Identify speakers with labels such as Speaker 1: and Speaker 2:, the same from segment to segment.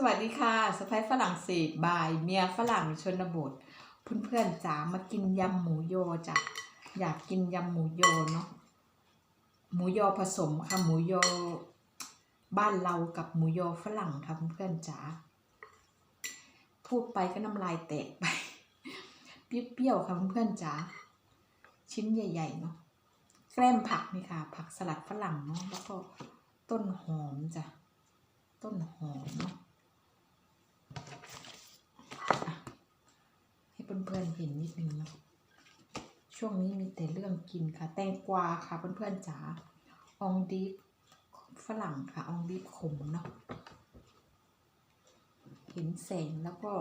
Speaker 1: สวัสดีค่ะสไปฝรั่งเศสบายเมียฝรั่งชนบท เพื่อนๆจ๋ามากินยำหมูยอจ้ะอยากกินยำหมูยอเนาะหมูยอผสมค่ะหมูยอบ้านเรากับหมูยอฝรั่งค่ะเพื่อนๆจ๋าพูดไปก็น้ำลายแตกไปเปรี้ยวๆค่ะเพื่อนๆจ๋าชิ้นใหญ่ๆเนาะแกล้มผักนี่ค่ะ ผักสลัดฝรั่งเนาะแล้วก็ต้นหอมจ้ะต้นหอมเนาะ ให้ เห็นนิดนึงเนาะช่วงนี้มีแต่เรื่องกินค่ะ แตงกวาค่ะเพื่อนๆจ๋าอองดีฟฝรั่งค่ะอองดีฟขมเนาะเห็นแสงแล้วก็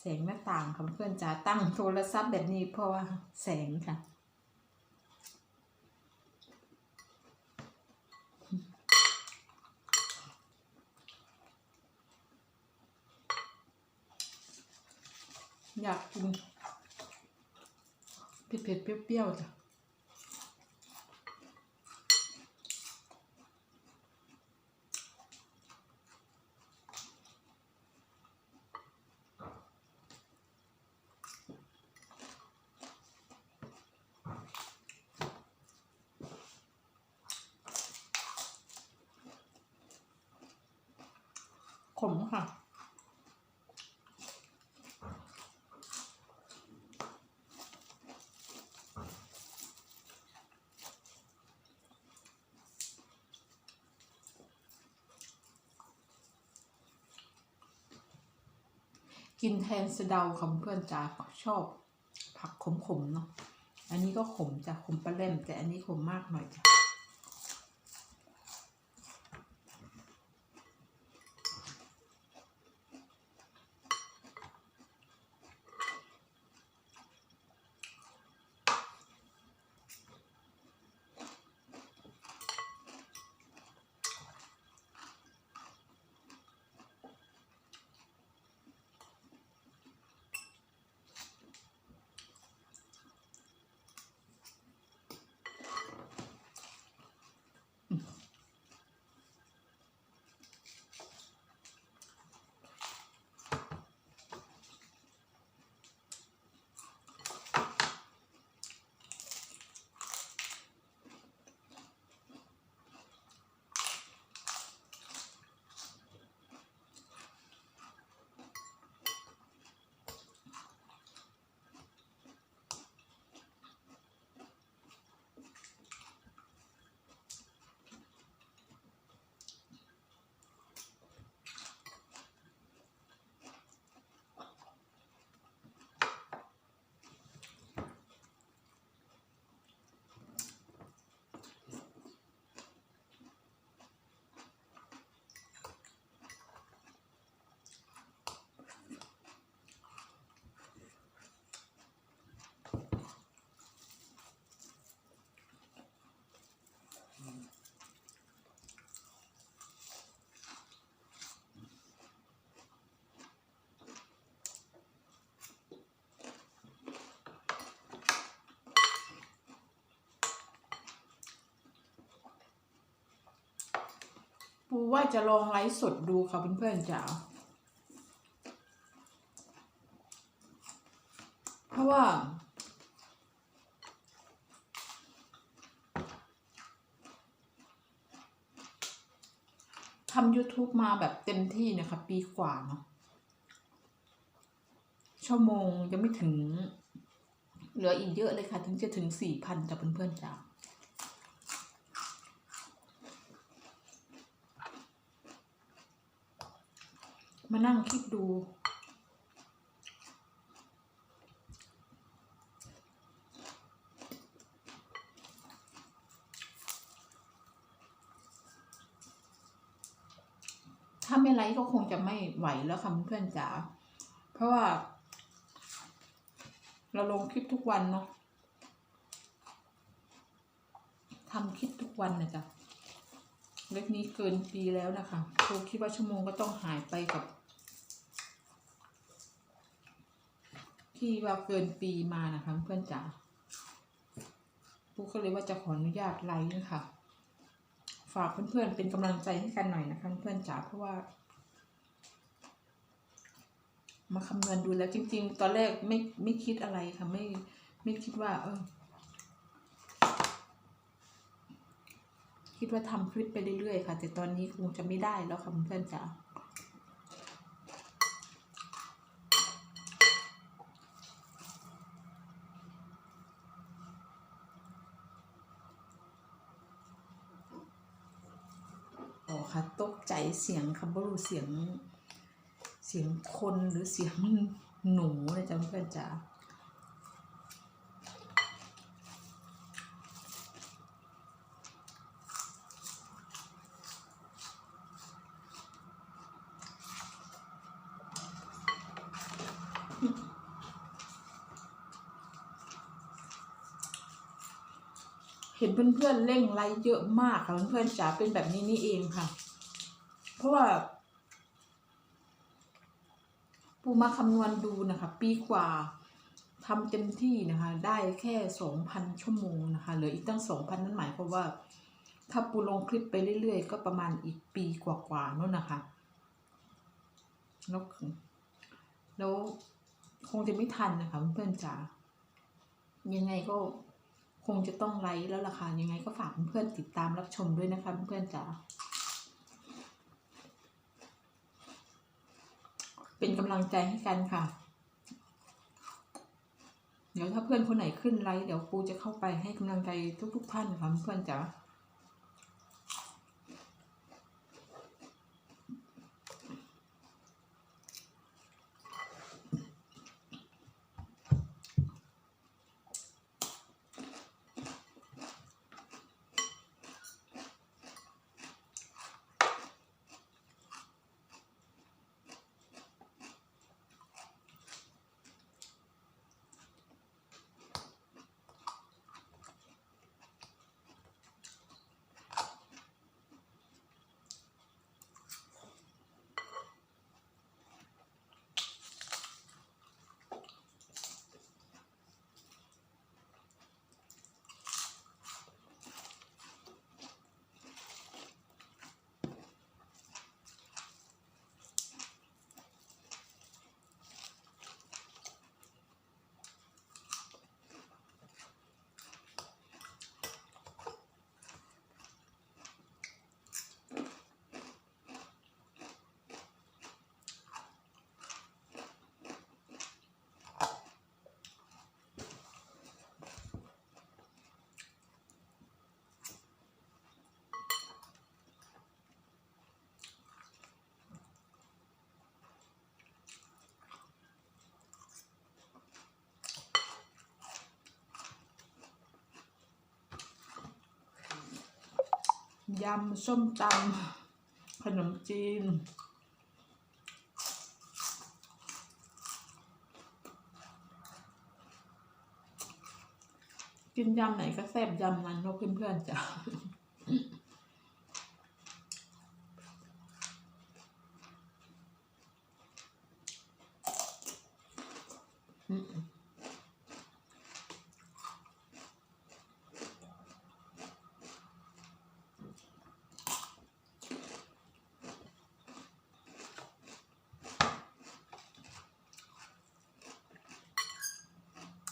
Speaker 1: แสงหน้าต่างค่ะเพื่อนจ๋าตั้งโทรศัพท์แบบนี้เพราะว่าแสงค่ะ อยากกินเผ็ดๆเปรี้ยวๆจ้ะขมค่ะ กินแทนสะเดาค่ะเพื่อนจ๋าชอบ ผักขมๆเนาะ อันนี้ก็ขมจ้ะขมปลาเล่มแต่อันนี้ขมมากหน่อยจ้ะ ปูว่าจะลองไลฟ์สดดูค่ะเพื่อนๆจ๋าเพราะว่า ทำ YouTube มาแบบเต็มที่นะคะ ปีกว่าเนาะชั่วโมงยังไม่ถึง เหลืออีกเยอะเลยค่ะ ถึงจะถึงสี่พันจ้ะเพื่อนๆจ๋า มานั่งคิดดู ถ้าไม่ไลฟ์ก็คงจะไม่ไหวแล้วค่ะเพื่อนจ๋า เพราะว่า เราลงคลิปทุกวันเนาะทำคลิปทุกวันนะจ๊ะเล็กนี้เกินปีแล้วนะคะครูคิดว่าชั่วโมงก็ต้องหายไปกับ ที่ว่าเกินปีมานะคะเพื่อนจ๋าปุ๊กก็เลยว่าจะขออนุญาตไลฟ์นะคะฝากเพื่อนๆเป็นกำลังใจให้กันหน่อยนะคะเพื่อนจ๋าเพราะว่า มาคำนวณดูแล้วจริง ๆ ตอนแรกไม่ไม่คิดอะไรค่ะ ไม่ไม่คิดว่า เออ คิดว่าทำคลิปไปเรื่อยๆค่ะ แต่ตอนนี้คงจะไม่ได้แล้วค่ะเพื่อนจ๋า อ๋อค่ะ ตกใจเสียงค่ะบ่รู้เสียง เสียงคนหรือเสียงหนูนะจ๊ะเพื่อนจ๋าเห็นเพื่อนๆเร่งไลค์เยอะมากค่ะเพื่อนๆจ๋าเป็นแบบนี้นี่เองค่ะ เพราะว่า ปูมาคำนวณดูนะคะ ปีกว่าทำเต็มที่นะคะ ได้แค่สองพันชั่วโมงนะคะเหลืออีกตั้งสองพันนั่นหมายความว่า ถ้าปูลงคลิปไปเรื่อยๆ ก็ประมาณอีกปีกว่าๆนู่นนะคะแล้วแล้วคงจะไม่ทันนะคะเพื่อนจ๋ายังไงก็คงจะต้องไลค์แล้วล่ะค่ะยังไงก็ฝากเพื่อนๆติดตามรับชมด้วยนะคะเพื่อนๆจ๋า เป็นกำลังใจให้กันค่ะ เดี๋ยวถ้าเพื่อนคนไหนขึ้นไลฟ์เดี๋ยวปูจะเข้าไปให้กำลังใจทุกๆท่านค่ะเพื่อนจ๋า ยำส้มตำขนมจีน กินยำไหนก็แซ่บยำนั้นเนอะเพื่อนๆจ้ะ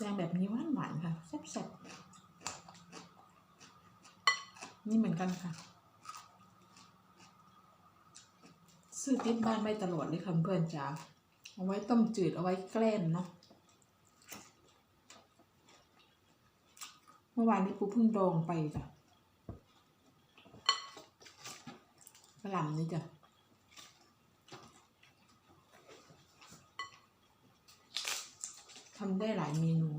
Speaker 1: แกงแบบนี้หวานหวานค่ะแซ่บๆนี่เหมือนกันค่ะซื้อติดบ้านไว้ตลอดเลยค่ะเพื่อนจ๋าเอาไว้ต้มจืดเอาไว้แกล้มเนาะเมื่อวานนี้ปูเพิ่งดองไปจ้ะกระหล่ำนี่จ้ะทำ ได้หลายเมนู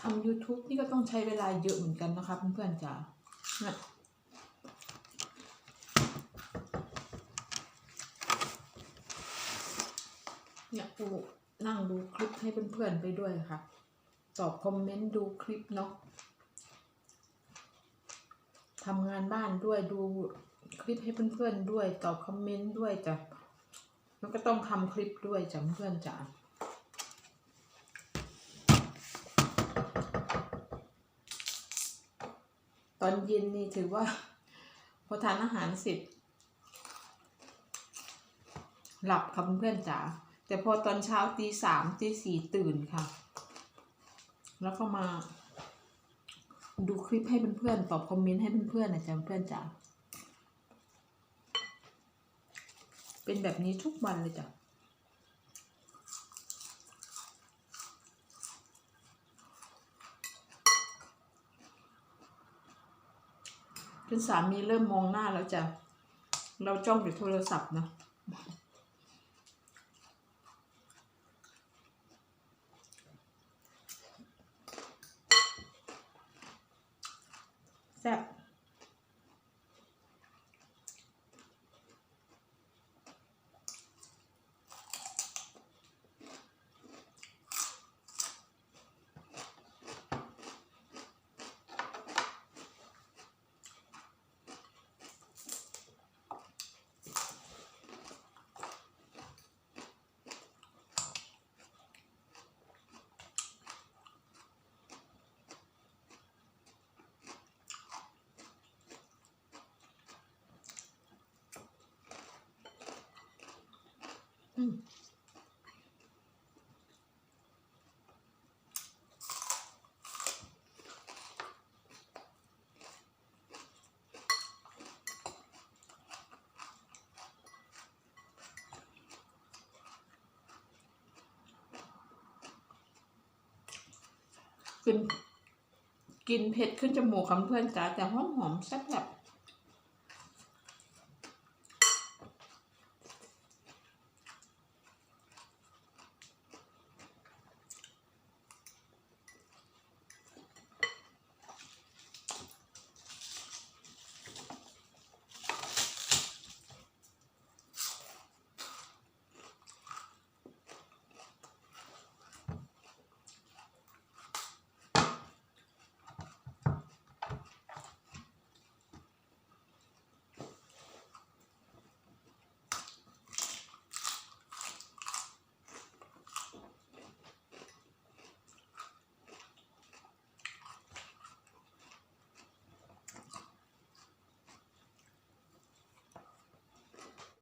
Speaker 1: ทำ YouTube นี่ก็ต้องใช้เวลาเยอะเหมือนกันนะคะเพื่อนๆจ๋าเนี่ยเนี่ยปูนั่งดูคลิปให้เพื่อนๆไปด้วยค่ะ ตอบคอมเมนต์ดูคลิปเนาะทำงานบ้านด้วยดูคลิปให้เพื่อนๆด้วย ตอบคอมเมนต์ด้วยจ้ะแล้วก็ต้องทำคลิปด้วยจ้ะเพื่อนๆจ้ะ ตอนเย็นนี่ถือว่าพอทานอาหารเสร็จหลับค่ะเพื่อนๆจ๋าแต่พอตอนเช้าตีสามตีสี่ตื่นค่ะ แล้วก็มาดูคลิปให้เพื่อนๆตอบคอมเมนต์ให้เพื่อนๆนะจ๊ะเพื่อนจ๋าเป็นแบบนี้ทุกวันเลยจ้ะ คุณสามีเริ่มมองหน้าแล้วจ้ะเราจ้องอยู่โทรศัพท์เนาะ กินกินเผ็ดขึ้นจมูกคำเพื่อนจ๋าแต่หอมหอมแซ่บแบบ